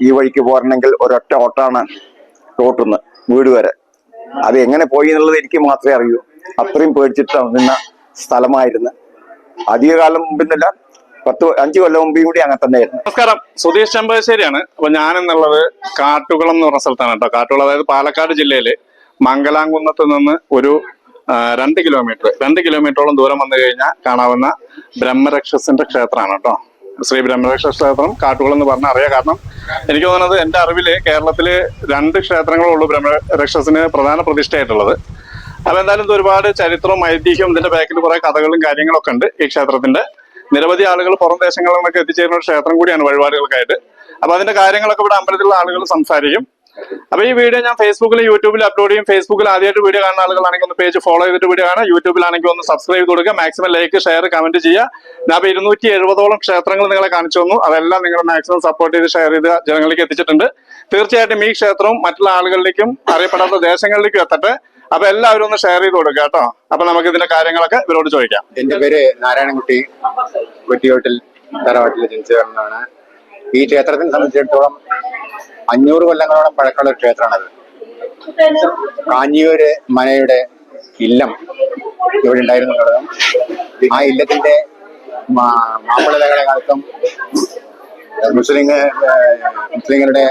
ഈ വഴിക്ക് പോരണമെങ്കിൽ ഒരൊറ്റ ഓട്ടാണ് തോട്ടുന്ന് വീട് വരെ. അത് എങ്ങനെ പോയി എന്നുള്ളത് എനിക്ക് മാത്രമേ അറിയൂ. അത്രയും പേടിച്ചിട്ട് നിന്ന സ്ഥലമായിരുന്നു. അധികകാലം മുമ്പിന്നില്ല പത്ത് അഞ്ചു കൊല്ലം മുമ്പ് കൂടി അങ്ങനെ തന്നെയായിരുന്നു. നമസ്കാരം. സുധീഷ് ചെമ്പശ്ശേരിയാണ് അപ്പൊ ഞാൻ എന്നുള്ളത് കാട്ടുകുളം എന്ന് പറഞ്ഞ സ്ഥലത്താണ് കേട്ടോ. കാട്ടുകുളം അതായത് പാലക്കാട് ജില്ലയിലെ മംഗലാംകുന്നത്ത് നിന്ന് ഒരു രണ്ട് കിലോമീറ്റർ രണ്ട് കിലോമീറ്ററോളം ദൂരം വന്നു കഴിഞ്ഞാൽ കാണാവുന്ന ബ്രഹ്മരക്ഷസിന്റെ ക്ഷേത്രമാണ് കേട്ടോ. ശ്രീ ബ്രഹ്മരക്ഷ ക്ഷേത്രം കാട്ടുകുളം എന്ന് പറഞ്ഞാൽ അറിയാം. കാരണം എനിക്ക് തോന്നുന്നത് എന്റെ അറിവിൽ കേരളത്തിൽ രണ്ട് ക്ഷേത്രങ്ങളുള്ളൂ ബ്രഹ്മരക്ഷസിന് പ്രധാന പ്രതിഷ്ഠയായിട്ടുള്ളത്. അപ്പൊ എന്തായാലും ഇത് ഒരുപാട് ചരിത്രവും ഐതിഹ്യവും ഇതിന്റെ ബാക്കിൽ കുറേ കഥകളും കാര്യങ്ങളൊക്കെ ഉണ്ട് ഈ ക്ഷേത്രത്തിന്റെ. നിരവധി ആളുകൾ പുറം ദേശങ്ങളിൽ നിന്നൊക്കെ എത്തിച്ചേരുന്ന ഒരു ക്ഷേത്രം കൂടിയാണ് വഴിപാടുകൾക്കായിട്ട്. അപ്പൊ അതിന്റെ കാര്യങ്ങളൊക്കെ ഇവിടെ അമ്പലത്തിലുള്ള ആളുകൾ സംസാരിക്കും. അപ്പൊ ഈ വീഡിയോ ഞാൻ ഫേസ്ബുക്കിൽ യൂട്യൂബിൽ അപ്ലോഡ് ചെയ്യും. ഫേസ്ബുക്കിൽ ആദ്യമായിട്ട് വീഡിയോ കാണുന്ന ആളുകളാണെങ്കിൽ ഒന്ന് പേജ് ഫോളോ ചെയ്തിട്ട് വീഡിയോ കാണാം യൂട്യൂബിലാണെങ്കിൽ ഒന്ന് സബ്സ്ക്രൈബ് കൊടുക്കുക. മാക്സിമം ലൈക്ക് ഷെയർ കമന്റ് ചെയ്യുക. ഞാൻ അപ്പൊ ഇരുന്നൂറ്റി എഴുപതോളം ക്ഷേത്രങ്ങൾ നിങ്ങളെ കാണിച്ചു തന്നു. അതെല്ലാം നിങ്ങൾ മാക്സിമം സപ്പോർട്ട് ചെയ്ത് ഷെയർ ചെയ്ത് ജനങ്ങളിലേക്ക് എത്തിച്ചിട്ടുണ്ട്. തീർച്ചയായിട്ടും ഈ ക്ഷേത്രവും മറ്റുള്ള ആളുകളിലേക്കും അറിയപ്പെടാത്ത ദേശങ്ങളിലേക്കും എത്തട്ടെ. അപ്പൊ എല്ലാവരും ഒന്ന് ഷെയർ ചെയ്ത് കൊടുക്കുക കേട്ടോ. അപ്പൊ നമുക്ക് ഇതിന്റെ കാര്യങ്ങളൊക്കെ ഇവരോട് ചോദിക്കാം. എന്റെ പേര് നാരായണൻകുട്ടി. കുറ്റിയോട്ടിൽ തറവാട്ടിൽ ജനിച്ചു വരുന്നതാണ് ഈ ക്ഷേത്രത്തിനെ സംബന്ധിച്ചിടത്തോളം അഞ്ഞൂറ് കൊല്ലങ്ങളോളം പഴക്കമുള്ള ഒരു ക്ഷേത്രമാണത്. കാഞ്ഞിയൂര് മനയുടെ ഇല്ലം ഇവിടെ ഉണ്ടായിരുന്നു എന്നുള്ളതും ആ ഇല്ലത്തിന്റെ മാപ്പിളകളുടെ കാലത്തും മുസ്ലിം മുസ്ലിങ്ങളുടെ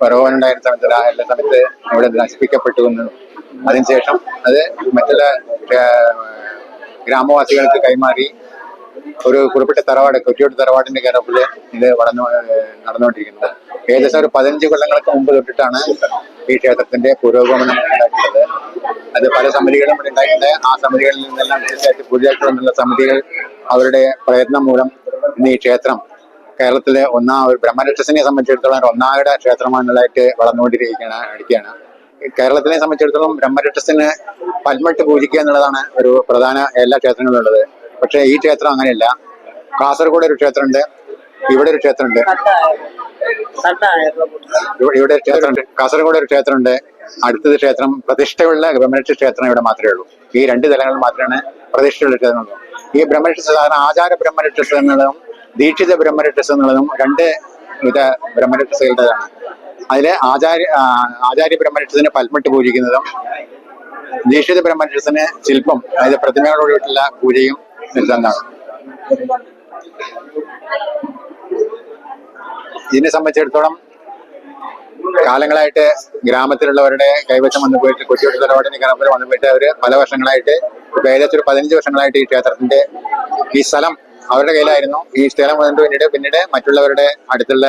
പ്രലോഭനുണ്ടായിരുന്ന സമയത്ത് ആ എല്ലാ സമയത്ത് ഇവിടെ നശിപ്പിക്കപ്പെട്ടു എന്ന് അതിനുശേഷം അത് മറ്റുള്ള ഗ്രാമവാസികൾക്ക് കൈമാറി ഒരു കുറിപ്പിട്ട തറവാട് കൊറ്റിയോട്ട് തറവാടിന്റെ കയറപ്പിൽ ഇത് വളർന്നു നടന്നുകൊണ്ടിരിക്കുന്നത്. ഏകദേശം ഒരു പതിനഞ്ച് കൊല്ലങ്ങൾക്ക് മുമ്പ് തൊട്ടിട്ടാണ് ഈ ക്ഷേത്രത്തിന്റെ പുരോഗമനം ഉണ്ടാക്കിയത്. അത് പല സമിതികളും ഇവിടെ ഉണ്ടായിട്ടുണ്ട്. ആ സമിതികളിൽ നിന്നെല്ലാം തീർച്ചയായിട്ടും പുതിയതായിട്ടുള്ള സമിതികൾ അവരുടെ പ്രയത്നം മൂലം ഇന്ന് ഈ ക്ഷേത്രം കേരളത്തിലെ ഒന്നാം ഒരു ബ്രഹ്മരക്ഷസിനെ സംബന്ധിച്ചിടത്തോളം ഒരു ഒന്നാകട ക്ഷേത്രമാണെന്നുള്ളതായിട്ട് വളർന്നുകൊണ്ടിരിക്കുകയാണ് ഇടുക്കിയാണ് കേരളത്തിനെ സംബന്ധിച്ചിടത്തോളം ബ്രഹ്മരക്ഷസിന് പൽമട്ട് പൂജിക്കുക എന്നുള്ളതാണ് ഒരു പ്രധാന എല്ലാ ക്ഷേത്രങ്ങളിലും ഉള്ളത് പക്ഷേ ഈ ക്ഷേത്രം അങ്ങനെയല്ല. കാസർഗോഡ് ഒരു ക്ഷേത്രമുണ്ട്. ഇവിടെ ഒരു ക്ഷേത്രമുണ്ട്. ഇവ- ഇവിടെ ക്ഷേത്രമുണ്ട്. കാസർഗോഡ് ഒരു ക്ഷേത്രമുണ്ട്. അടുത്തത് ക്ഷേത്രം പ്രതിഷ്ഠയുള്ള ബ്രഹ്മരക്ഷ ക്ഷേത്രം ഇവിടെ മാത്രമേ ഉള്ളൂ. ഈ രണ്ട് തലങ്ങളിൽ മാത്രമാണ് പ്രതിഷ്ഠയുള്ള ക്ഷേത്രമുള്ളൂ ഈ ബ്രഹ്മരക്ഷ സാധാരണ ആചാര ബ്രഹ്മരക്ഷ എന്നുള്ളതും ദീക്ഷിത ബ്രഹ്മരക്ഷ എന്നുള്ളതും രണ്ട് വിധ ബ്രഹ്മരക്ഷകളുടേതാണ് അതിലെ ആചാര്യ ആചാര്യ ബ്രഹ്മരക്ഷത്തിന് പൽമട്ട് പൂജിക്കുന്നതും ദീക്ഷിത ബ്രഹ്മരക്ഷത്തിന് ശില്പം അതായത് പ്രതിമകളോടുള്ള പൂജയും നിർത്തന്നാണ് ഇതിനെ സംബന്ധിച്ചിടത്തോളം കാലങ്ങളായിട്ട് ഗ്രാമത്തിലുള്ളവരുടെ കൈവശം വന്നു പോയിട്ട് കൊച്ചിയോട്ട് തലവാടിന് ഗ്രാമത്തിൽ വന്നു പോയിട്ട് അവർ പല വർഷങ്ങളായിട്ട് ഇപ്പൊ ഏകദേശം ഒരു പതിനഞ്ച് വർഷങ്ങളായിട്ട് ഈ ക്ഷേത്രത്തിന്റെ ഈ സ്ഥലം അവരുടെ കയ്യിലായിരുന്നു. ഈ സ്ഥലം വന്നിട്ട് പിന്നീട് പിന്നീട് മറ്റുള്ളവരുടെ അടുത്തുള്ള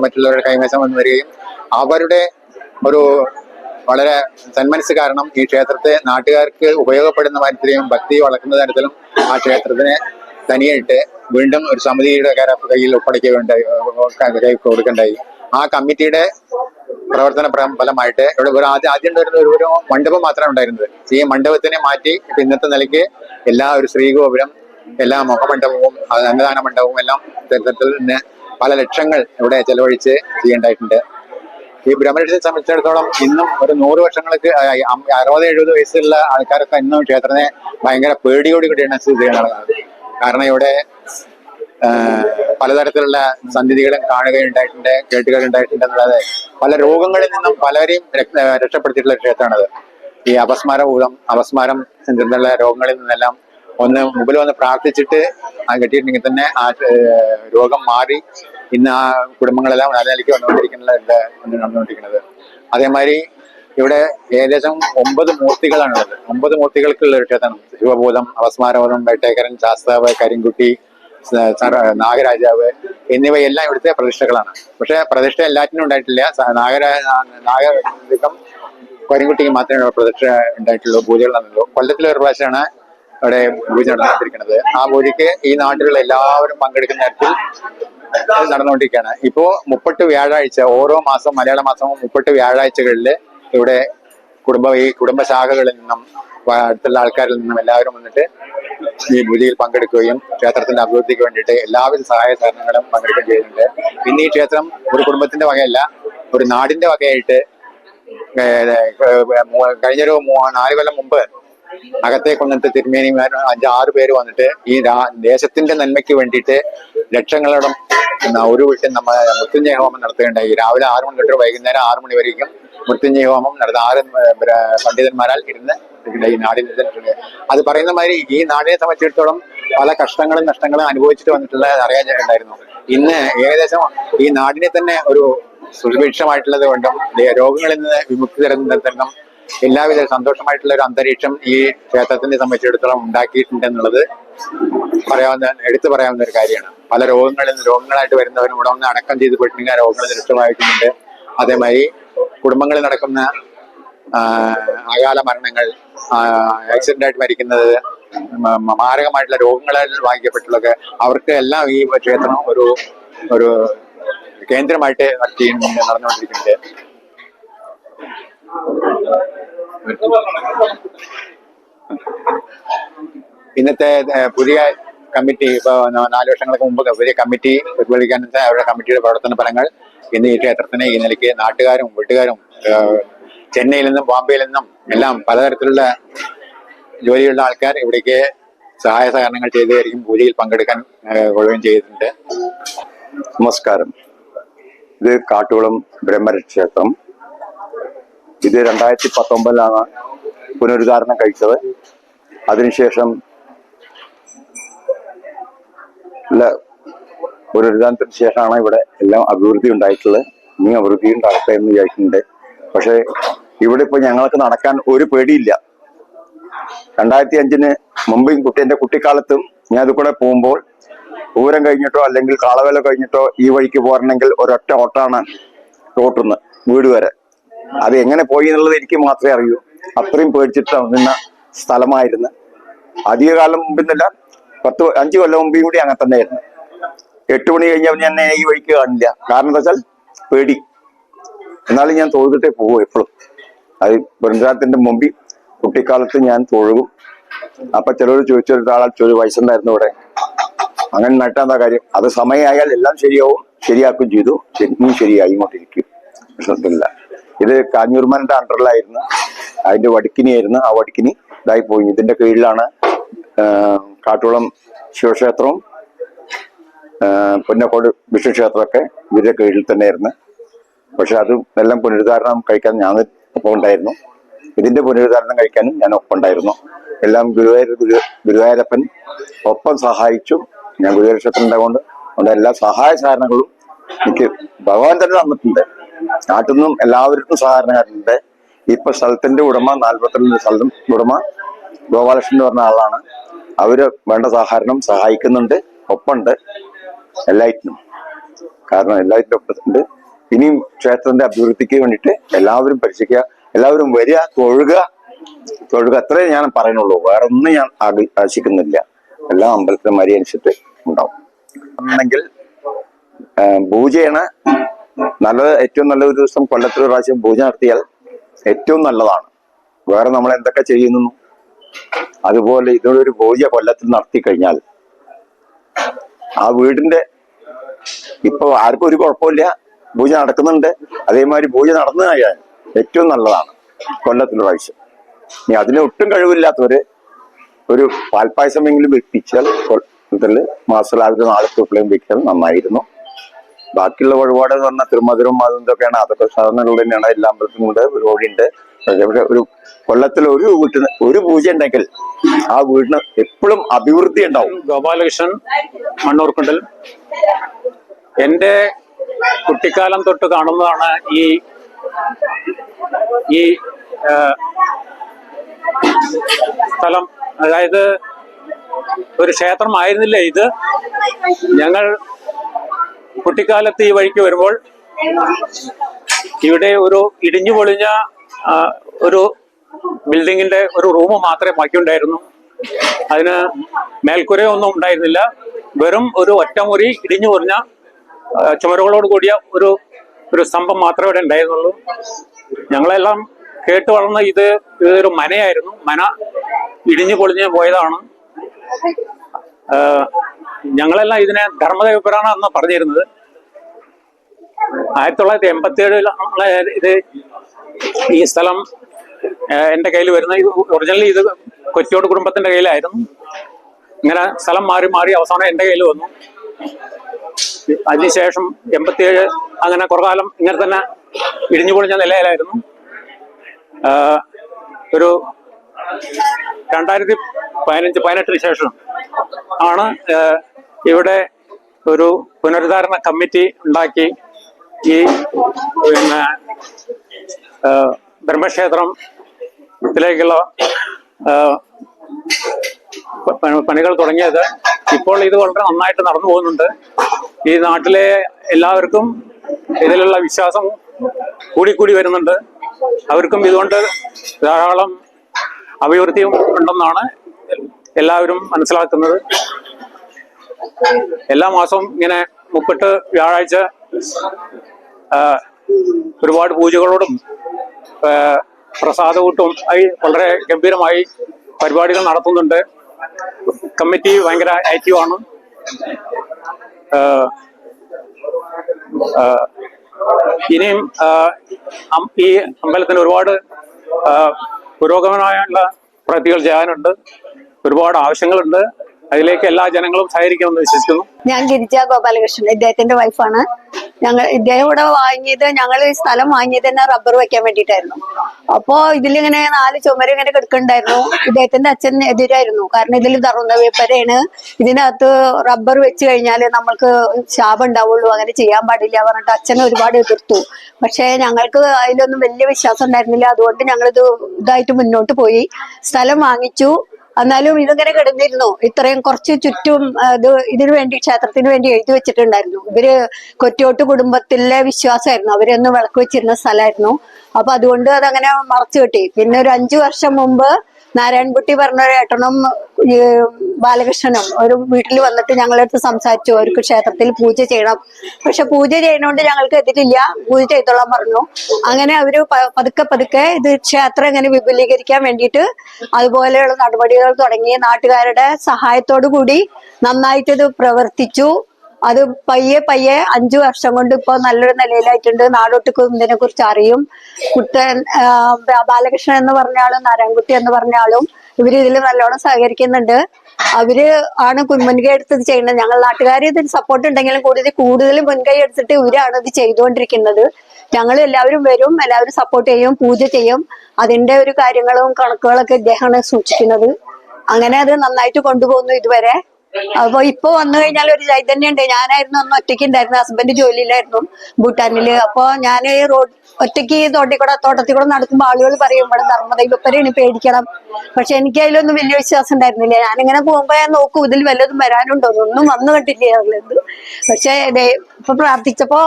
മറ്റുള്ളവരുടെ കൈവശം വന്നു വരികയും അവരുടെ ഒരു വളരെ സന്മനസ് കാരണം ഈ ക്ഷേത്രത്തെ നാട്ടുകാർക്ക് ഉപയോഗപ്പെടുന്ന തരത്തിലും ഭക്തി വളർത്തുന്ന തരത്തിലും ആ ക്ഷേത്രത്തിനെ തനിയായിട്ട് വീണ്ടും ഒരു സമിതിയുടെ കയ്യിൽ ഒപ്പടയ്ക്കുകയുണ്ടായി കൈ കൊടുക്കണ്ടായി ആ കമ്മിറ്റിയുടെ പ്രവർത്തന പ്ര- ഫലമായിട്ട് ഇവിടെ ഒരു ആദ്യം ആദ്യം ഉണ്ടായിരുന്ന ഒരു ഒരു മണ്ഡപം മാത്രമേ ഉണ്ടായിരുന്നത്. ഈ മണ്ഡപത്തിനെ മാറ്റി ഇപ്പൊ ഇന്നത്തെ നിലയ്ക്ക് എല്ലാ ഒരു ശ്രീകോപുരം എല്ലാ മുഖമണ്ഡപവും അന്നദാന മണ്ഡപവും എല്ലാം തരത്തിൽ തന്നെ പല ലക്ഷങ്ങൾ ഇവിടെ ചെലവഴിച്ച് ചെയ്യേണ്ടായിട്ടുണ്ട് ഈ ബ്രഹ്മരക്ഷയെ സംബന്ധിച്ചിടത്തോളം ഇന്നും ഒരു നൂറ് വർഷങ്ങൾക്ക് അറുപത് എഴുപത് വയസ്സുള്ള ആൾക്കാരൊക്കെ ഇന്നും ക്ഷേത്രത്തെ ഭയങ്കര പേടിയോടി കൂടിയാണ് സ്ഥിതി നടക്കുന്നത് കാരണം ഇവിടെ പലതരത്തിലുള്ള സന്ധിതികളും കാണുകയുണ്ടായിട്ടുണ്ട് കേട്ടുകയുണ്ടായിട്ടുണ്ട് പല രോഗങ്ങളിൽ നിന്നും പലരെയും രക്ഷ- രക്ഷപ്പെടുത്തിയിട്ടുള്ള ക്ഷേത്രമാണത്. ഈ അപസ്മാര ഭൂതം അപസ്മാരം എന്നുള്ള രോഗങ്ങളിൽ നിന്നെല്ലാം ഒന്ന് മുമ്പിൽ വന്ന് പ്രാർത്ഥിച്ചിട്ട് ആ കെട്ടിയിട്ടുണ്ടെങ്കിൽ തന്നെ ആ രോഗം മാറി ഇന്ന് ആ കുടുംബങ്ങളെല്ലാം നല്ല വന്നുകൊണ്ടിരിക്കുന്നത് നടന്നുകൊണ്ടിരിക്കുന്നത്. അതേമാതിരി ഇവിടെ ഏകദേശം ഒമ്പത് മൂർത്തികളാണുള്ളത്. ഒമ്പത് മൂർത്തികൾക്കുള്ള ഒരു ക്ഷേത്രം. ശിവഭൂതം അവസ്മാരബോധം വേട്ടേക്കരൻ ശാസ്താവ് കരിങ്കുട്ടി നാഗരാജാവ് എന്നിവയെല്ലാം ഇവിടുത്തെ പ്രതിഷ്ഠകളാണ്. പക്ഷെ പ്രതിഷ്ഠ എല്ലാറ്റിനും ഉണ്ടായിട്ടില്ല. നാഗര നാഗരികം കരിങ്കുട്ടിക്ക് മാത്രമേ പ്രതിഷ്ഠ ഉണ്ടായിട്ടുള്ളൂ പൂജകൾ നടന്നുള്ളൂ. കൊല്ലത്തിലെ ഒരു പ്രാവശ്യമാണ് അവിടെ പൂജ നടന്നിരിക്കുന്നത് ആ പൂജയ്ക്ക് ഈ നാട്ടിലുള്ള എല്ലാവരും പങ്കെടുക്കുന്ന തരത്തിൽ നടന്നുകൊണ്ടിരിക്കുകയാണ്. ഇപ്പോ മുപ്പട്ട് വ്യാഴാഴ്ച ഓരോ മാസം മലയാള മാസവും മുപ്പട്ട് വ്യാഴാഴ്ചകളിൽ ഇവിടെ കുടുംബ ഈ കുടുംബശാഖകളിൽ നിന്നും അടുത്തുള്ള ആൾക്കാരിൽ നിന്നും എല്ലാവരും വന്നിട്ട് ഈ പൂജയിൽ പങ്കെടുക്കുകയും ക്ഷേത്രത്തിന്റെ അഭിവൃദ്ധിക്ക് വേണ്ടിയിട്ട് എല്ലാവിധ സഹായ സഹകരണങ്ങളും പങ്കെടുക്കുകയും ചെയ്യുന്നുണ്ട്. പിന്നെ ഈ ക്ഷേത്രം ഒരു കുടുംബത്തിന്റെ വകയല്ല ഒരു നാടിന്റെ വകയായിട്ട് കഴിഞ്ഞൊരു നാല് കൊല്ലം മുമ്പ് അകത്തെ കുന്നത്ത് തിരുമേനിമാർ അഞ്ചാറ് പേര് വന്നിട്ട് ഈ ദേശത്തിന്റെ നന്മയ്ക്ക് വേണ്ടിയിട്ട് ലക്ഷങ്ങളോളം ഒരു വീട്ടിൽ നമ്മൾ മൃത്യുഞ്ജയ ഹോമം നടത്തുകയുണ്ടായി രാവിലെ ആറ് മണി തൊട്ട് വൈകുന്നേരം ആറു മണി വരെയും മൃത്യുഞ്ജയ ഹോമം നടന്ന ആറ് പണ്ഡിതന്മാരാൽ ഇരുന്ന് ഈ നാടിനെ. അത് പറയുന്ന മാതിരി ഈ നാടിനെ സംബന്ധിച്ചിടത്തോളം പല കഷ്ടങ്ങളും നഷ്ടങ്ങളും അനുഭവിച്ചിട്ട് വന്നിട്ടുള്ള അറിയാൻ ഉണ്ടായിരുന്നു ഇന്ന് ഏകദേശം ഈ നാടിനെ തന്നെ ഒരു സുഭിക്ഷമായിട്ടുള്ളത് കൊണ്ടും രോഗങ്ങളിൽ നിന്ന് വിമുക്തി തരുന്ന എല്ലാവിധ സന്തോഷമായിട്ടുള്ള ഒരു അന്തരീക്ഷം ഈ ക്ഷേത്രത്തിനെ സംബന്ധിച്ചിടത്തോളം ഉണ്ടാക്കിയിട്ടുണ്ട് എന്നുള്ളത് പറയാവുന്ന എടുത്തു പറയാവുന്ന ഒരു കാര്യമാണ്. പല രോഗങ്ങളിൽ രോഗങ്ങളായിട്ട് വരുന്നവരും ഇവിടെ ഒന്ന് അടക്കം ചെയ്ത് പോയിട്ടുണ്ടെങ്കിൽ ആ രോഗങ്ങൾ രക്ഷമായിട്ടുണ്ട് അതേമാതിരി കുടുംബങ്ങളിൽ നടക്കുന്ന അകാല മരണങ്ങൾ ആക്സിഡന്റ് ആയിട്ട് മരിക്കുന്നത് മാരകമായിട്ടുള്ള രോഗങ്ങളിൽ വാങ്ങിക്കപ്പെട്ടുള്ളതൊക്കെ അവർക്ക് എല്ലാം ഈ ക്ഷേത്രം ഒരു ഒരു കേന്ദ്രമായിട്ട് നടന്നുകൊണ്ടിരിക്കുന്നുണ്ട്. ഇന്നത്തെ പുതിയ കമ്മിറ്റി ഇപ്പോൾ നാല് വർഷങ്ങൾക്ക് മുമ്പ് പുതിയ കമ്മിറ്റി പ്രതിഫലിക്കാൻ അവരുടെ കമ്മിറ്റിയുടെ പ്രവർത്തന ഫലങ്ങൾ ഇന്ന് ഈ ക്ഷേത്രത്തിന് ഈ നിലയ്ക്ക് നാട്ടുകാരും വീട്ടുകാരും ചെന്നൈയിൽ നിന്നും ബോംബെയിൽ നിന്നും എല്ലാം പലതരത്തിലുള്ള ജോലിയുള്ള ആൾക്കാർ ഇവിടേക്ക് സഹായ സഹകരണങ്ങൾ ചെയ്തായിരിക്കും പൂജയിൽ പങ്കെടുക്കാൻ കൊള്ളുകയും ചെയ്തിട്ടുണ്ട്. നമസ്കാരം. ഇത് കാട്ടുകുളം ബ്രഹ്മരക്ഷേത്രം. ഇത് രണ്ടായിരത്തി പത്തൊമ്പതിലാണ് പുനരുദ്ധാരണം കഴിച്ചത്. അതിനുശേഷം പുനരുദ്ധാരണത്തിന് ശേഷമാണ് ഇവിടെ എല്ലാം അഭിവൃദ്ധി ഉണ്ടായിട്ടുള്ളത്. ഇനി അഭിവൃദ്ധി ഉണ്ടാകട്ടെ എന്ന് വിചാരിക്കുന്നുണ്ട്. പക്ഷേ ഇവിടെ ഇപ്പൊ ഞങ്ങൾക്ക് നടക്കാൻ ഒരു പേടിയില്ല. രണ്ടായിരത്തി അഞ്ചിന് മുമ്പ് കുട്ടി എന്റെ കുട്ടിക്കാലത്തും ഞാൻ അത് കൂടെ പോകുമ്പോൾ പൂരം കഴിഞ്ഞിട്ടോ അല്ലെങ്കിൽ കാളവേല കഴിഞ്ഞിട്ടോ ഈ വഴിക്ക് പോരണമെങ്കിൽ ഒരൊറ്റ ഓട്ടാണ് റോട്ടുന്ന് വീട് വരെ. അത് എങ്ങനെ പോയി എന്നുള്ളത് എനിക്ക് മാത്രമേ അറിയൂ. അത്രയും പേടിച്ചിട്ട് നിന്ന സ്ഥലമായിരുന്നു അധികകാലം മുമ്പിന്നല്ല പത്ത് അഞ്ച് കൊല്ലം മുമ്പ് കൂടി അങ്ങനെ തന്നെയായിരുന്നു. എട്ട് മണി കഴിഞ്ഞാൽ ഞാൻ ഈ വഴിക്ക് കാണില്ല. കാരണം എന്താ വെച്ചാൽ പേടി. എന്നാലും ഞാൻ തൊഴുതിട്ടേ പോകും എപ്പോഴും. അത് ബൃന്ദാത്തിന്റെ മുമ്പിൽ കുട്ടിക്കാലത്ത് ഞാൻ തൊഴുകും. അപ്പൊ ചിലർ ചോദിച്ചൊരാളാൽ ചോദിച്ചു വയസ്സുണ്ടായിരുന്നു ഇവിടെ. അങ്ങനെ നട്ടാന്താ കാര്യം? അത് സമയമായാൽ എല്ലാം ശരിയാവും ശരിയാക്കും ചെയ്തു. ശരിയായി കൊണ്ടിരിക്കും പ്രശ്നത്തില്ല ഇത് കാഞ്ഞൂർമാന്റെ അണ്ടറിലായിരുന്നു. അതിന്റെ വടിക്കിനിയായിരുന്നു ആ വടിക്കിനി. ഇതായി പോയി. ഇതിന്റെ കീഴിലാണ് കാട്ടുകുളം ശിവക്ഷേത്രവും പുന്നക്കോട് വിഷ്ണു ക്ഷേത്രമൊക്കെ ഇതിന്റെ കീഴിൽ തന്നെയായിരുന്നു. പക്ഷെ അതും എല്ലാം പുനരുദ്ധാരണം കഴിക്കാൻ ഞാൻ ഒപ്പം ഉണ്ടായിരുന്നു ഇതിന്റെ പുനരുദ്ധാരണം കഴിക്കാനും ഞാൻ ഒപ്പം ഉണ്ടായിരുന്നു എല്ലാം ഗുരുവായൂർ ഗുരു ഗുരുവായൂരപ്പൻ ഒപ്പം സഹായിച്ചു. ഞാൻ ഗുരുവായൂർ ക്ഷേത്രം ഉണ്ടായതുകൊണ്ട് അതുകൊണ്ട് എല്ലാ സഹായ സഹകരണങ്ങളും എനിക്ക് ഭഗവാൻ തന്നെ തന്നിട്ടുണ്ട്. നാട്ടിൽ നിന്നും എല്ലാവർക്കും സഹകരണക്കാരുണ്ട് ഇപ്പൊ സ്ഥലത്തിന്റെ ഉടമ നാൽപ്പത്തിരണ്ട് സ്ഥലം ഉടമ ഗോപാലകൃഷ്ണൻ എന്ന് പറഞ്ഞ ആളാണ്. അവർ വേണ്ട സഹകരണം സഹായിക്കുന്നുണ്ട് ഒപ്പമുണ്ട് എല്ലാറ്റിനും. കാരണം എല്ലാറ്റിനും ഒപ്പത്തുണ്ട് ഇനിയും ക്ഷേത്രത്തിന്റെ അഭിവൃദ്ധിക്ക് വേണ്ടിട്ട് എല്ലാവരും പരിശീലിക്കുക എല്ലാവരും വരിക തൊഴുക തൊഴുക അത്രേ ഞാൻ പറയുന്നുള്ളൂ. വേറെ ഒന്നും ഞാൻ ആശിക്കുന്നില്ല. എല്ലാ അമ്പലത്തിലും മരി ഉണ്ടാവും. എന്നെങ്കിൽ പൂജയാണ് നല്ലത് ഏറ്റവും നല്ല ഒരു ദിവസം കൊല്ലത്തിൽ പ്രാവശ്യം പൂജ നടത്തിയാൽ ഏറ്റവും നല്ലതാണ്. വേറെ നമ്മൾ എന്തൊക്കെ ചെയ്യുന്നു? അതുപോലെ ഇതൊരു പൂജ കൊല്ലത്തിൽ നടത്തി കഴിഞ്ഞാൽ ആ വീടിന്റെ ഇപ്പൊ ആർക്കും ഒരു കുഴപ്പമില്ല. പൂജ നടക്കുന്നുണ്ട്. അതേമാതിരി പൂജ നടന്നു കഴിഞ്ഞാൽ ഏറ്റവും നല്ലതാണ് കൊല്ലത്തിൽ പ്രാവശ്യം. ഇനി അതിന് ഒട്ടും കഴിവില്ലാത്തവര് ഒരു പാൽപ്പായസമെങ്കിലും വെപ്പിച്ചാൽ കൊല്ലത്തിൽ മാസലാവിലെ നാളെ തൊട്ടിലും വെക്കാൻ നന്നായിരുന്നു. ബാക്കിയുള്ള വഴിപാട് എന്ന് പറഞ്ഞാൽ തിരുമധുരം അതും ഇതൊക്കെയാണ്. അതൊക്കെ സാധനങ്ങൾ തന്നെയാണ്. എല്ലാ അമ്പലത്തിലും ഉണ്ട് പക്ഷേ ഒരു കൊല്ലത്തിൽ ഒരു വീട്ടിന് ഒരു പൂജ ഉണ്ടെങ്കിൽ ആ വീടിന് എപ്പോഴും അഭിവൃദ്ധി ഉണ്ടാവും. ഗോപാലകൃഷ്ണൻ മണ്ണൂർക്കുണ്ടൽ. എന്റെ കുട്ടിക്കാലം തൊട്ട് കാണുന്നതാണ് ഈ ഈ സ്ഥലം. അതായത് ഒരു ക്ഷേത്രമായിരുന്നില്ല ഇത്. ഞങ്ങൾ കുട്ടിക്കാലത്ത് ഈ വഴിക്ക് വരുമ്പോൾ ഇവിടെ ഒരു ഇടിഞ്ഞു പൊളിഞ്ഞ ഒരു ബിൽഡിങ്ങിന്റെ ഒരു റൂം മാത്രമേ ബാക്കിയുണ്ടായിരുന്നു. അതിന് മേൽക്കുരയൊന്നും ഉണ്ടായിരുന്നില്ല. വെറും ഒരു ഒറ്റമുറി ഇടിഞ്ഞു പൊറിഞ്ഞ ചുമരുകളോട് കൂടിയ ഒരു ഒരു സ്തംഭം മാത്രമേ ഇവിടെ ഉണ്ടായിരുന്നുള്ളൂ. ഞങ്ങളെല്ലാം കേട്ട് വളർന്ന ഇത് ഇതൊരു മനയായിരുന്നു. മന ഇടിഞ്ഞു പൊളിഞ്ഞ് പോയതാണ്. ഞങ്ങളെല്ലാം ഇതിനെ ധർമ്മദേവപുരാണ് എന്ന് പറഞ്ഞിരുന്നത്. ആയിരത്തി തൊള്ളായിരത്തി എൺപത്തി ഏഴിലാണ് ഇത് ഈ സ്ഥലം എന്റെ കയ്യിൽ വരുന്ന ഇത് ഒറിജിനലി ഇത് കൊച്ചിയോട് കുടുംബത്തിന്റെ കയ്യിലായിരുന്നു. ഇങ്ങനെ സ്ഥലം മാറി മാറി അവസാനം എന്റെ കയ്യിൽ വന്നു. അതിനുശേഷം എൺപത്തിയേഴ് അങ്ങനെ കുറെ കാലം ഇങ്ങനെ തന്നെ ഇടിഞ്ഞു പൊളിഞ്ഞ നിലയിലായിരുന്നു. ഒരു രണ്ടായിരത്തി പതിനഞ്ച് പതിനെട്ടിന് ശേഷം ആണ്. ഇവിടെ ഒരു പുനരുദ്ധാരണ കമ്മിറ്റി ഉണ്ടാക്കി. ഈ പിന്നെ ബ്രഹ്മക്ഷേത്രത്തിലേക്കുള്ള പണികൾ തുടങ്ങിയത് ഇപ്പോൾ ഇത് വളരെ നന്നായിട്ട് നടന്നു പോകുന്നുണ്ട്. ഈ നാട്ടിലെ എല്ലാവർക്കും ഇതിലുള്ള വിശ്വാസം കൂടിക്കൂടി വരുന്നുണ്ട്. അവർക്കും ഇതുകൊണ്ട് ധാരാളം അഭിവൃദ്ധിയും ഉണ്ടെന്നാണ് എല്ലാവരും മനസ്സിലാക്കുന്നത്. എല്ലാ മാസവും ഇങ്ങനെ മുപ്പിട്ട് വ്യാഴാഴ്ച ഒരുപാട് പൂജകളോടും പ്രസാദകൂട്ടും ആയി വളരെ ഗംഭീരമായി പരിപാടികൾ നടത്തുന്നുണ്ട്. കമ്മിറ്റി ഭയങ്കര ആക്റ്റീവാണ് ഇനിയും ഈ അമ്പലത്തിന് ഒരുപാട് പുരോഗമനമായുള്ള പ്രവൃത്തികൾ ചെയ്യാനുണ്ട്. ഒരുപാട് ആവശ്യങ്ങളുണ്ട്. അതിലേക്ക് എല്ലാ ജനങ്ങളും സഹകരിക്കണമെന്ന് വിശ്വസിക്കുന്നു. ഞാൻ ഗിരിജ ഗോപാലകൃഷ്ണൻ ഇദ്ദേഹത്തിന്റെ വൈഫാണ് ഞങ്ങൾ ഇദ്ദേഹം ഇവിടെ വാങ്ങിയത് ഞങ്ങൾ ഈ സ്ഥലം വാങ്ങിയത് തന്നെ റബ്ബർ വെക്കാൻ വേണ്ടിയിട്ടായിരുന്നു. അപ്പോ ഇതിലിങ്ങനെ നാല് ചുമര് ഇങ്ങനെ കിടക്കുന്നുണ്ടായിരുന്നു. ഇദ്ദേഹത്തിന്റെ അച്ഛൻ എതിരായിരുന്നു. കാരണം ഇതിൽ തറുന്ന വേപ്പരയാണ് ഇതിനകത്ത് റബ്ബർ വെച്ച് കഴിഞ്ഞാൽ നമ്മൾക്ക് ശാപം ഉണ്ടാവുള്ളൂ. അങ്ങനെ ചെയ്യാൻ പാടില്ല പറഞ്ഞിട്ട് അച്ഛൻ ഒരുപാട് എതിർത്തു. പക്ഷേ ഞങ്ങൾക്ക് അതിലൊന്നും വലിയ വിശ്വാസം ഉണ്ടായിരുന്നില്ല. അതുകൊണ്ട് ഞങ്ങളിത് ഇതായിട്ട് മുന്നോട്ട് പോയി. സ്ഥലം വാങ്ങിച്ചു. എന്നാലും ഇതിങ്ങനെ കിടന്നിരുന്നു. ഇത്രയും കുറച്ച് ചുറ്റും ഇത് ഇതിനു വേണ്ടി ക്ഷേത്രത്തിന് വേണ്ടി എഴുതി വെച്ചിട്ടുണ്ടായിരുന്നു. ഇവർ കൊറ്റോട്ട് കുടുംബത്തിലെ വിശ്വാസമായിരുന്നു. അവരൊന്ന് വിളക്ക് വെച്ചിരുന്ന സ്ഥലമായിരുന്നു. അപ്പൊ അതുകൊണ്ട് അതങ്ങനെ മറച്ചു കിട്ടി. പിന്നെ ഒരു അഞ്ചു വർഷം മുമ്പ് നാരായൺകുട്ടി പറഞ്ഞ ഒരു ഏട്ടനും ബാലകൃഷ്ണനും ഒരു വീട്ടിൽ വന്നിട്ട് ഞങ്ങളടുത്ത് സംസാരിച്ചു. അവർക്ക് ക്ഷേത്രത്തിൽ പൂജ ചെയ്യണം. പക്ഷെ പൂജ ചെയ്യണോണ്ട് ഞങ്ങൾക്ക് എതിരില്ല. പൂജ ചെയ്തോളാൻ പറഞ്ഞു. അങ്ങനെ അവർ പതുക്കെ പതുക്കെ ഇത് ക്ഷേത്രം ഇങ്ങനെ വിപുലീകരിക്കാൻ വേണ്ടിയിട്ട് അതുപോലെയുള്ള നടപടികൾ തുടങ്ങി. നാട്ടുകാരുടെ സഹായത്തോടു കൂടി നന്നായിട്ട് ഇത് പ്രവർത്തിച്ചു. അത് പയ്യെ പയ്യെ അഞ്ചു വർഷം കൊണ്ട് ഇപ്പൊ നല്ലൊരു നിലയിലായിട്ടുണ്ട്. നാടോട്ട് ഇതിനെ കുറിച്ച് അറിയും. കുട്ടൻ ബാലകൃഷ്ണൻ എന്ന് പറഞ്ഞ ആളും നാരായണൻകുട്ടി എന്ന് പറഞ്ഞ ആളും ഇവർ ഇതിൽ നല്ലോണം സഹകരിക്കുന്നുണ്ട്. അവർ ആണ് മുൻകൈ എടുത്ത് ഇത് ചെയ്യുന്നത്. ഞങ്ങൾ നാട്ടുകാർ ഇതിന് സപ്പോർട്ട് ഉണ്ടെങ്കിലും കൂടുതൽ കൂടുതൽ മുൻകൈ എടുത്തിട്ട് ഇവരാണ് ഇത് ചെയ്തുകൊണ്ടിരിക്കുന്നത്. ഞങ്ങൾ എല്ലാവരും വരും എല്ലാവരും സപ്പോർട്ട് ചെയ്യും പൂജ ചെയ്യും. അതിന്റെ ഒരു കാര്യങ്ങളും കണക്കുകളൊക്കെ ഇദ്ദേഹമാണ് സൂക്ഷിക്കുന്നത്. അങ്ങനെ അത് നന്നായിട്ട് കൊണ്ടുപോകുന്നു ഇതുവരെ. അപ്പൊ ഇപ്പൊ വന്നു കഴിഞ്ഞാൽ ഒരു ചൈതന്യം ഉണ്ട് ഞാനായിരുന്നു അന്ന് ഒറ്റയ്ക്ക് ഉണ്ടായിരുന്നു ഹസ്ബൻഡ് ജോലിയിലായിരുന്നു ഭൂട്ടാനിൽ. അപ്പൊ ഞാൻ റോഡ് ഒറ്റയ്ക്ക് തോട്ടിക്കൂടെ തോട്ടത്തിൽ കൂടെ നടക്കുമ്പോൾ ആളുകൾ പറയും ഇവിടെ ധർമ്മദൈവപ്പരെയാണ് പേടിക്കണം. പക്ഷെ എനിക്ക് അതിലൊന്നും വലിയ വിശ്വാസം ഉണ്ടായിരുന്നില്ല. ഞാനിങ്ങനെ പോകുമ്പോ ഞാൻ നോക്കും ഇതിൽ വല്ലതും വരാനുണ്ടോ? ഒന്നും വന്നു കണ്ടില്ല ഞങ്ങളിത് പക്ഷെ ഇപ്പൊ പ്രാർത്ഥിച്ചപ്പോ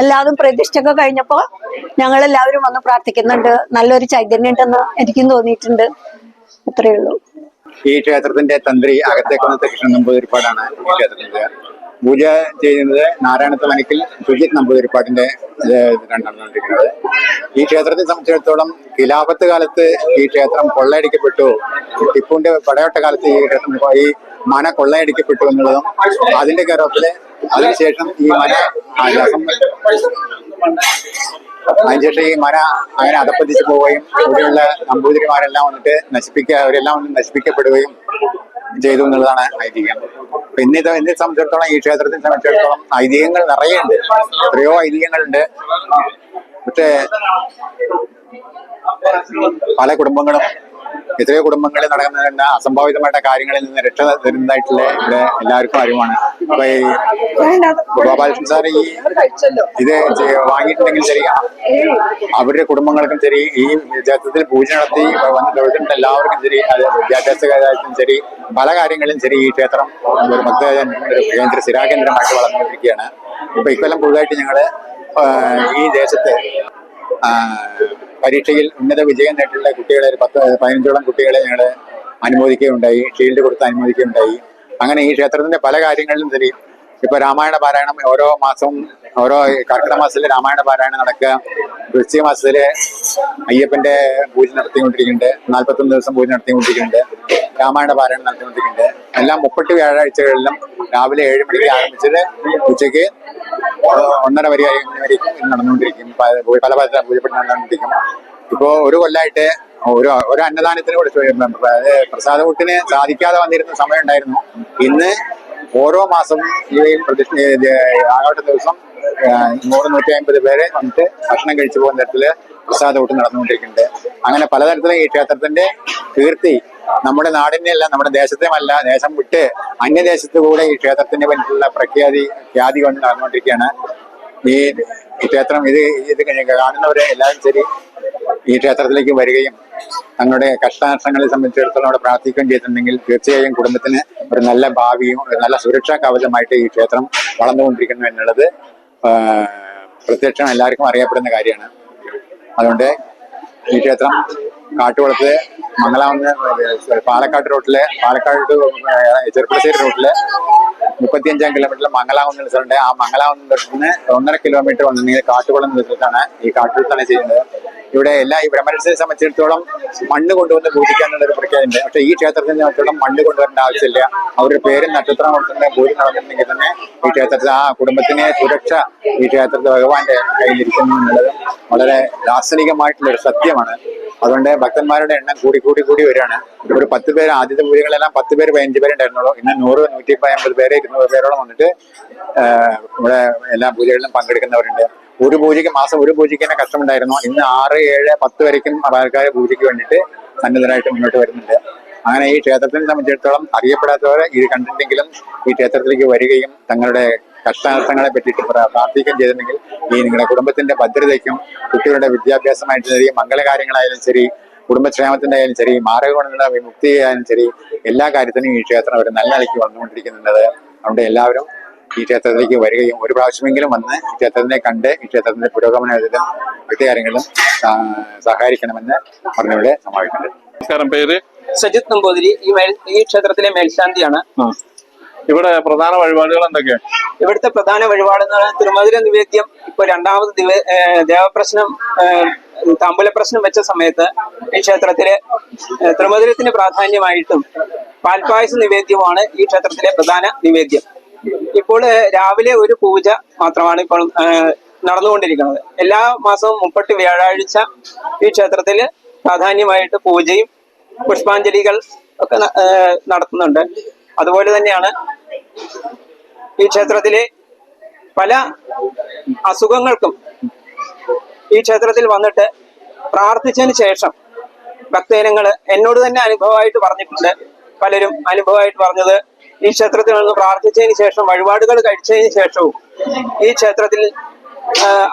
എല്ലാവരും പ്രതിഷ്ഠയൊക്കെ കഴിഞ്ഞപ്പോ ഞങ്ങൾ എല്ലാവരും വന്ന് പ്രാർത്ഥിക്കുന്നുണ്ട്. നല്ലൊരു ചൈതന്യം ഉണ്ടെന്ന് എനിക്കും തോന്നിയിട്ടുണ്ട്. അത്രയേ ഉള്ളൂ. ഈ ക്ഷേത്രത്തിന്റെ തന്ത്രി അകത്തേക്കുന്നത്തെ കൃഷ്ണൻ നമ്പൂതിരിപ്പാടാണ് ഈ ക്ഷേത്രത്തിന്റെ പൂജ ചെയ്യുന്നത് നാരായണത്ത് മനക്കിൽ സുജിത് നമ്പൂതിരിപ്പാടിന്റെ ഇത് നടന്നുകൊണ്ടിരിക്കുന്നത് ഈ ക്ഷേത്രത്തെ സംബന്ധിച്ചിടത്തോളം ഖിലാഫത്ത് കാലത്ത് ഈ ക്ഷേത്രം കൊള്ളയടിക്കപ്പെട്ടു. ടിപ്പുവിന്റെ പടയോട്ട കാലത്ത് ഈ ക്ഷേത്രം ഈ മന കൊള്ളയടിക്കപ്പെട്ടു എന്നുള്ളതും അതിന്റെ കരോപ്പിൽ അതിനുശേഷം ഈ മന അതിനുശേഷം ഈ മന അങ്ങനെ അതപ്പതിച്ചു പോവുകയും ഇവിടെയുള്ള നമ്പൂതിരിമാരെല്ലാം വന്നിട്ട് നശിപ്പിക്കുക അവരെല്ലാം വന്ന് നശിപ്പിക്കപ്പെടുകയും ചെയ്തു എന്നുള്ളതാണ് ഐതിഹ്യം. പിന്നെ ഇത് എന്നെ സംബന്ധിച്ചിടത്തോളം ഈ ക്ഷേത്രത്തെ സംബന്ധിച്ചിടത്തോളം ഐതിഹ്യങ്ങൾ നിറയെ ഉണ്ട് എത്രയോ ഐതിഹ്യങ്ങളുണ്ട്. പക്ഷേ പല കുടുംബങ്ങളും എത്രയോ കുടുംബങ്ങളിൽ നടക്കുന്ന അസംഭാവിതമായിട്ട കാര്യങ്ങളിൽ നിന്ന് രക്ഷ തരുന്നതായിട്ടുള്ള ഇവിടെ എല്ലാവർക്കും അറിവാണ്. അപ്പൊ ഈ ഗോപാലകൃഷ്ണൻ സാർ ഈ ഇത് വാങ്ങിയിട്ടുണ്ടെങ്കിൽ ശരി അവരുടെ കുടുംബങ്ങൾക്കും ശരി ഈ വിദ്യാഭ്യാസത്തിൽ പൂജ നടത്തി വന്നിട്ടുള്ള എല്ലാവർക്കും ശരി അത് വിദ്യാഭ്യാസ കാര്യത്തിലും ശരി പല കാര്യങ്ങളിലും ശരി ഈ ക്ഷേത്രം ഒരു ഭക്ത കേന്ദ്ര സ്ഥിരാകേന്ദ്രമായിട്ട് വളർന്നുകൊണ്ടിരിക്കുകയാണ്. ഇപ്പൊ ഇക്കൊല്ലം പുതുതായിട്ട് ഞങ്ങൾ ഈ ദേശത്ത് പരീക്ഷയിൽ ഉന്നത വിജയം നേട്ടിയുള്ള കുട്ടികളെ ഒരു പത്ത് പതിനഞ്ചോളം കുട്ടികളെ ഞങ്ങൾ അനുമോദിക്കുകയുണ്ടായി ഷീൽഡ് കൊടുത്ത് അനുമോദിക്കുകയുണ്ടായി. അങ്ങനെ ഈ ക്ഷേത്രത്തിന്റെ പല കാര്യങ്ങളിലും ശരി ഇപ്പൊ രാമായണ പാരായണം ഓരോ മാസവും ഓരോ കർക്കിടക മാസത്തിൽ രാമായണ പാരായണം നടക്കുക. വൃശ്ചിക മാസത്തിൽ അയ്യപ്പന്റെ പൂജ നടത്തിക്കൊണ്ടിരിക്കുന്നുണ്ട്. നാൽപ്പത്തൊന്ന് ദിവസം പൂജ നടത്തിക്കൊണ്ടിരിക്കുന്നുണ്ട്. രാമായണ പാരായണം നടത്തിക്കൊണ്ടിരിക്കുന്നുണ്ട്. എല്ലാം മുപ്പത്തി വ്യാഴാഴ്ചകളിലും രാവിലെ ഏഴ് മണിക്ക് ആരംഭിച്ചിട്ട് ഉച്ചയ്ക്ക് ഒന്നര വരെ വരെ നടന്നുകൊണ്ടിരിക്കും. പല പല പൂജപ്പെട്ട് നടന്നുകൊണ്ടിരിക്കും. ഇപ്പോൾ ഒരു കൊല്ലായിട്ട് ഒരു ഒരു അന്നദാനത്തിന് കൂടെ അതായത് പ്രസാദകൂട്ടിന് സാധിക്കാതെ വന്നിരുന്ന സമയം ഉണ്ടായിരുന്നു. ഇന്ന് ഓരോ മാസം ഈ പ്രതിഷ്ഠ ആകാട്ട ദിവസം നൂറ് നൂറ്റി അമ്പത് പേര് വന്നിട്ട് ഭക്ഷണം കഴിച്ചു പോകുന്ന തരത്തിൽ പ്രസാദകൂട്ട് നടന്നുകൊണ്ടിരിക്കുന്നുണ്ട്. അങ്ങനെ പലതരത്തിലും ഈ ക്ഷേത്രത്തിന്റെ കീർത്തി നമ്മുടെ നാടിന്റെ അല്ല നമ്മുടെ ദേശത്തെയുമല്ല ദേശം വിട്ട് അന്യദേശത്ത് കൂടെ ഈ ക്ഷേത്രത്തിന്റെ പറ്റിയുള്ള പ്രഖ്യാതി ഖ്യാതി കൊണ്ട് നടന്നുകൊണ്ടിരിക്കുകയാണ്. ഈ ക്ഷേത്രം ഇത് ഇത് കാണുന്നവരെ എല്ലാവരും ശരി ഈ ക്ഷേത്രത്തിലേക്ക് വരികയും തങ്ങളുടെ കഷ്ടനഷ്ടങ്ങളെ സംബന്ധിച്ചിടത്തോളം അവിടെ പ്രാർത്ഥിക്കുകയും ചെയ്തിട്ടുണ്ടെങ്കിൽ തീർച്ചയായും കുടുംബത്തിന് ഒരു നല്ല ഭാവിയും ഒരു നല്ല സുരക്ഷാ കവചമായിട്ട് ഈ ക്ഷേത്രം വളർന്നുകൊണ്ടിരിക്കുന്നു എന്നുള്ളത് പ്രത്യക്ഷം എല്ലാവർക്കും അറിയപ്പെടുന്ന കാര്യമാണ്. അതുകൊണ്ട് ഈ ക്ഷേത്രം കാട്ടുകുളത്ത് മംഗലാവുന്ന പാലക്കാട് റോട്ടിൽ പാലക്കാട് ചെറുപ്പശ്ശേരി റൂട്ടിലെ മുപ്പത്തിയഞ്ചാം കിലോമീറ്ററിൽ മംഗലാവുന്ന സ്ഥലമുണ്ട്. ആ മംഗലാവുന്ന നിന്ന് ഒന്നര കിലോമീറ്റർ വന്നിട്ടുണ്ടെങ്കിൽ കാട്ടുകുളം എന്ന് വെച്ചിട്ടാണ് ഈ കാട്ടുകുളത്താണ് ചെയ്യുന്നത്. ഇവിടെ എല്ലാ ഈ ബ്രഹ്മരക്ഷയെ സംബന്ധിച്ചിടത്തോളം മണ്ണ് കൊണ്ടുവന്ന് പൂജിക്കാനുള്ള ഒരു പ്രഖ്യാപനമുണ്ട് പക്ഷേ ഈ ക്ഷേത്രത്തിന് സംബന്ധിച്ചിടത്തോളം മണ്ണ് കൊണ്ടുവരേണ്ട ആവശ്യമില്ല. അവരുടെ പേരും നക്ഷത്രം കൊടുക്കുന്ന പൂജ നടന്നിട്ടുണ്ടെങ്കിൽ തന്നെ ഈ ക്ഷേത്രത്തിൽ ആ കുടുംബത്തിനെ സുരക്ഷ ഈ ക്ഷേത്രത്തിൽ ഭഗവാന്റെ കയ്യിലിരിക്കുന്നു എന്നുള്ളത് വളരെ ദാർശനികമായിട്ടുള്ള ഒരു സത്യമാണ്. അതുകൊണ്ട് ഭക്തന്മാരുടെ എണ്ണം കൂടി കൂടി കൂടി വരികയാണ്. ഒരു പത്ത് പേര് ആദ്യത്തെ പൂജകളെല്ലാം പത്ത് പേര് പതിനഞ്ച് പേരുണ്ടായിരുന്നുള്ളൂ ഇന്ന് നൂറ് നൂറ്റി അമ്പത് പേര് ഇരുന്നൂറ് പേരോളം വന്നിട്ട് ഇവിടെ എല്ലാ പൂജകളിലും പങ്കെടുക്കുന്നവരുണ്ട്. ഒരു പൂജയ്ക്ക് മാസം ഒരു പൂജയ്ക്ക് തന്നെ കഷ്ടമുണ്ടായിരുന്നു. ഇന്ന് ആറ് ഏഴ് പത്ത് വരയ്ക്കും ആൾക്കാർ പൂജയ്ക്ക് വേണ്ടിയിട്ട് സന്നദ്ധരായിട്ട് മുന്നോട്ട് വരുന്നുണ്ട്. അങ്ങനെ ഈ ക്ഷേത്രത്തിനെ സംബന്ധിച്ചിടത്തോളം അറിയപ്പെടാത്തവരെ ഇത് കണ്ടിട്ടുണ്ടെങ്കിലും ഈ ക്ഷേത്രത്തിലേക്ക് വരികയും തങ്ങളുടെ കഷ്ടാർത്ഥങ്ങളെ പറ്റിയിട്ട് പ്ര- പ്രാർത്ഥിക്കുകയും ചെയ്തിട്ടുണ്ടെങ്കിൽ ഈ നിങ്ങളുടെ കുടുംബത്തിന്റെ ഭദ്രതയ്ക്കും കുട്ടികളുടെ വിദ്യാഭ്യാസമായിട്ട് ശരി മംഗളകാര്യങ്ങളായാലും ശരി കുടുംബക്ഷേമത്തിന്റെ ആയാലും ശരി മാരകഗുണങ്ങളുടെ വിമുക്തി ആയാലും ശരി എല്ലാ കാര്യത്തിനും ഈ ക്ഷേത്രം ഒരു നല്ല നിലയ്ക്ക് വന്നുകൊണ്ടിരിക്കുന്നുണ്ട്. അതുകൊണ്ട് എല്ലാവരും ഈ ക്ഷേത്രത്തിലേക്ക് വരികയും ഒരു പ്രാവശ്യമെങ്കിലും വന്ന് ഈ ക്ഷേത്രത്തിനെ കണ്ട് ഈ ക്ഷേത്രത്തിന്റെ പുരോഗമനത്തിലും മറ്റു കാര്യങ്ങളും സഹകരിക്കണമെന്ന് പറഞ്ഞിവിടെ സമാപിക്കുന്നുണ്ട് നമസ്കാരം പേര്? സജിത് നമ്പൂതിരി ഈ മേൽ ഈ ക്ഷേത്രത്തിലെ മേൽശാന്തിയാണ്. ഇവിടെ പ്രധാന വഴിപാടുകൾ എന്തൊക്കെയാണ് ഇവിടുത്തെ പ്രധാന വഴിപാട് എന്ന് പറയുന്നത് തിരുമധുര നിവേദ്യം ഇപ്പൊ രണ്ടാമത് ദേവപ്രശ്നം താമ്പുല പ്രശ്നം വെച്ച സമയത്ത് ഈ ക്ഷേത്രത്തിലെ തിരുമധുരത്തിന് പ്രാധാന്യമായിട്ടും പാൽപ്പായസ നിവേദ്യമാണ് ഈ ക്ഷേത്രത്തിലെ പ്രധാന നിവേദ്യം. ഇപ്പോൾ രാവിലെ ഒരു പൂജ മാത്രമാണ് ഇപ്പോൾ നടന്നുകൊണ്ടിരിക്കുന്നത്. എല്ലാ മാസവും മുപ്പട്ട് വ്യാഴാഴ്ച ഈ ക്ഷേത്രത്തിൽ പ്രാധാന്യമായിട്ട് പൂജയും പുഷ്പാഞ്ജലികൾ ഒക്കെ നടത്തുന്നുണ്ട്. അതുപോലെ തന്നെയാണ് ഈ ക്ഷേത്രത്തിലെ പല അസുഖങ്ങൾക്കും ഈ ക്ഷേത്രത്തിൽ വന്നിട്ട് പ്രാർത്ഥിച്ചതിന് ശേഷം ഭക്തജനങ്ങൾ എന്നോട് തന്നെ അനുഭവമായിട്ട് പറഞ്ഞിട്ടുണ്ട്. പലരും അനുഭവമായിട്ട് പറഞ്ഞത് ഈ ക്ഷേത്രത്തിൽ നിന്ന് പ്രാർത്ഥിച്ചതിന് ശേഷം വഴിപാടുകൾ കഴിച്ചതിന് ശേഷവും ഈ ക്ഷേത്രത്തിൽ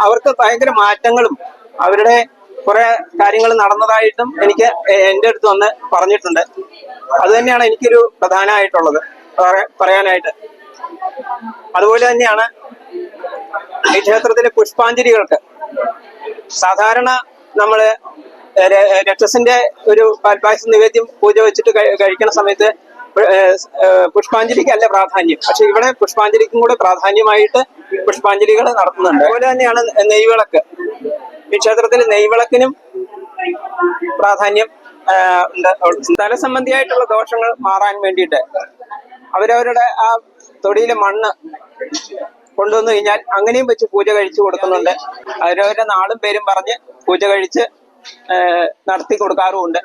അവർക്ക് ഭയങ്കര മാറ്റങ്ങളും അവരുടെ കുറെ കാര്യങ്ങൾ നടന്നതായിട്ടും എനിക്ക് എന്റെ അടുത്ത് വന്ന് പറഞ്ഞിട്ടുണ്ട്. അത് തന്നെയാണ് എനിക്കൊരു പ്രധാനമായിട്ടുള്ളത്. പറ- പറയാനായിട്ട്. അതുപോലെ തന്നെയാണ് ഈ ക്ഷേത്രത്തിലെ പുഷ്പാഞ്ജലികൾക്ക് സാധാരണ നമ്മൾ രക്ഷസിന്റെ ഒരു പാൽപായസം നിവേദ്യം പൂജ വെച്ചിട്ട് കഴിക്കുന്ന സമയത്ത് പുഷ്പാഞ്ജലിക്കല്ല പ്രാധാന്യം? പക്ഷെ ഇവിടെ പുഷ്പാഞ്ജലിക്കും കൂടെ പ്രാധാന്യമായിട്ട് പുഷ്പാഞ്ജലികൾ നടത്തുന്നുണ്ട്. അതുപോലെ തന്നെയാണ് നെയ്വിളക്ക്. ഈ ക്ഷേത്രത്തിൽ നെയ്വിളക്കിനും പ്രാധാന്യം സ്ഥല സംബന്ധിയായിട്ടുള്ള ദോഷങ്ങൾ മാറാൻ വേണ്ടിയിട്ട് അവരവരുടെ ആ തൊടിയിലെ മണ്ണ് കൊണ്ടുവന്നു കഴിഞ്ഞാൽ അങ്ങനെയും വെച്ച് പൂജ കഴിച്ചു കൊടുക്കുന്നുണ്ട്. അവരവരുടെ നാളും പേരും പറഞ്ഞ് പൂജ കഴിച്ച് നടത്തി കൊടുക്കാറുമുണ്ട്.